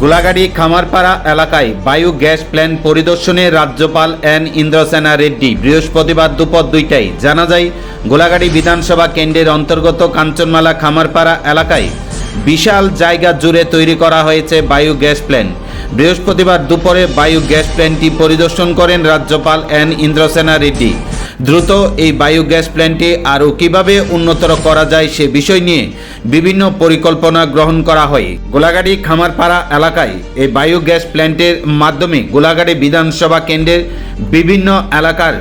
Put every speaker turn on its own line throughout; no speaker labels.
গোলাগাড়ি খামারপাড়া এলাকায় বায়ু gas plant পরিদর্শনে রাজ্যপাল এন ইন্দ্রসেনা রেড্ডি বৃহস্পতিবার দুপুর দুইটায়। জানা যায় গোলাগাড়ি বিধানসভা কেন্দ্রের অন্তর্গত কাঞ্চনমালা খামারপাড়া এলাকায় বিশাল জায়গা জুড়ে তৈরি করা হয়েছে বায়ু গ্যাস প্ল্যান্ট বৃহস্পতিবার দুপুরে বায়ু গ্যাস প্ল্যান্টটি পরিদর্শন করেন রাজ্যপাল এন ইন্দ্রসেনা রেড্ডি। দ্রুত এই বায়ু গ্যাস প্ল্যান্টটি আরও কীভাবে উন্নতর করা যায় সে বিষয় নিয়ে বিভিন্ন পরিকল্পনা গ্রহণ করা হয় গোলাগাড়ি খামারপাড়া এলাকায় এই বায়ু গ্যাস প্ল্যান্টের মাধ্যমে গোলাগাড়ি বিধানসভা কেন্দ্রের বিভিন্ন এলাকার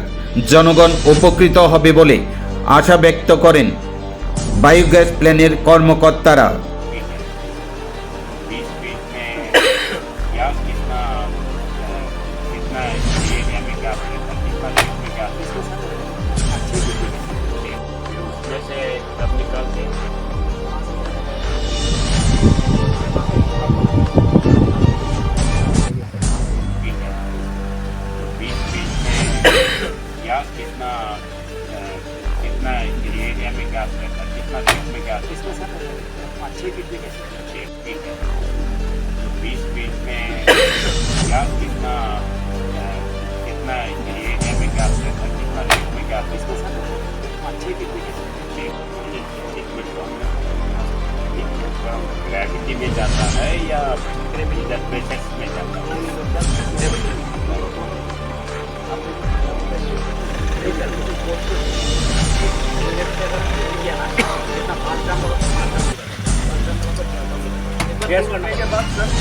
জনগণ উপকৃত হবে বলে আশা ব্যক্ত করেন বায়ু গ্যাস প্ল্যানের কর্মকর্তারা
गैस कितना कितना एरिया में गैस रहता है कितना फीट में गैस इसमें सर पाँच छः फीट में गैस छः फीट है तो बीस फीट में गैस कितना कितना एरिया में गैस रहता है कितना फीट में गैस इसमें सर पाँच छः फीट में गैस ग्रेविटी में जाता है या टेम्परेचर
गैस करने के बाद प्लस